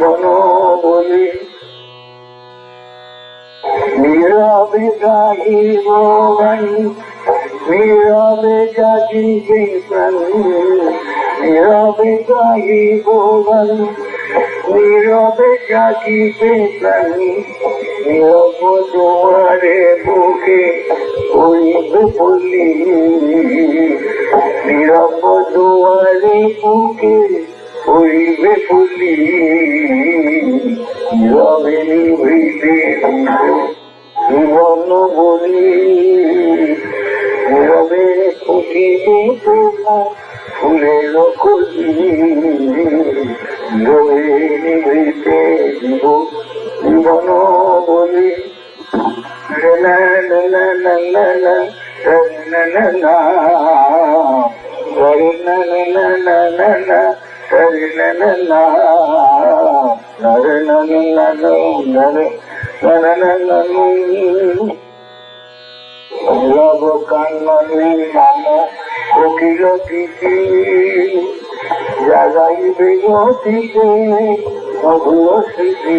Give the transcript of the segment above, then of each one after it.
বনবলি নীরবে গাহি গোবাই নীরবে গাহি বিপন নীরবে গাহি গোবাই নীরবে গাহি বিপন নীরব বুকে ওই বলি। নীরব বুকে হইবে বলি নীরবে নিভৃতে জীবন বলি নীরবে ফুটিবে ফুলের কলি নীরবে নিভৃতে জীব জীবন বলি না না না না না না না না না হরে না না না না না ভৈরব কাননে নাম কোকিল তিথি জাগাই বিগতিতে মধুর স্মৃতি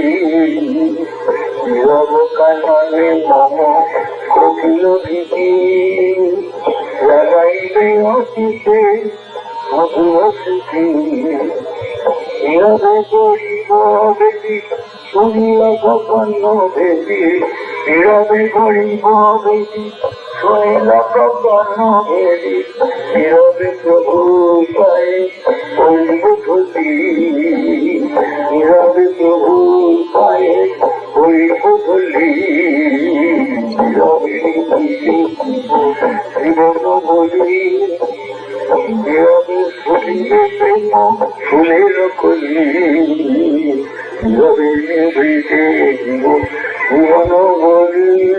ভৈরব কাননে নাম কোকিল তিথি জাগাই বিগতিতে ভগবতী শিবদেবী শুনিয়া প্রপন্ন দেবী নীরবে গরিব দেবী শুনিয়া প্রপন্ন দেবী নীরবে প্রভু পায় কৈবতী নীরবে প্রভু পায় কৈবতী নীরবে জীবন বলি শুনে রকলি রবি বলি